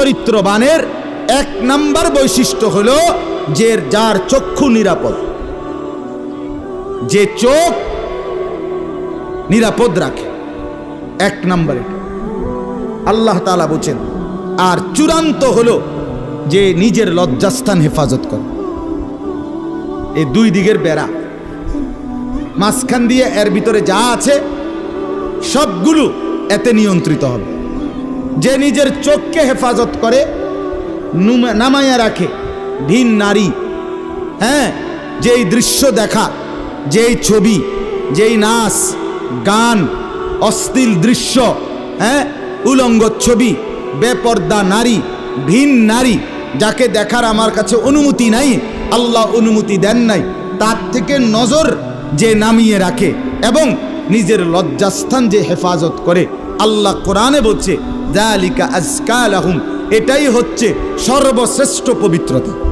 চরিত্রবানের এক নাম্বার বৈশিষ্ট্য হল যে যার চক্ষু নিরাপদ। যে চোখ নিরাপদ রাখে। এক নম্বরে আল্লাহ তালা বলছেন, আর চূড়ান্ত হলো যে নিজের লজ্জাস্থান হেফাজত করে। এই দুই দিকের বেড়া। মাঝখান দিয়ে এর ভিতরে যা আছে, সবগুলো এতে নিয়ন্ত্রিত হবে। যে নিজের চোখকে হেফাজত করে নামাইয়া রাখে, ভিন নারী। হ্যাঁ যেই দৃশ্য দেখা, যেই ছবি, যেই নাচ, গান, অশ্লীল দৃশ্য হ্যাঁ উলঙ্গ ছবি, বেপর্দা নারী, ভিন নারী, যাকে দেখার আমার কাছে অনুমতি নাই, আল্লাহ অনুমতি দেন নাই, তার থেকে নজর যে নামিয়ে রাখে এবং নিজের লজ্জাস্থান যে হেফাজত করে, আল্লাহ কোরআনে বলছে জালিকা আজকাল এটাই হচ্ছে সর্বশ্রেষ্ঠ পবিত্রতা।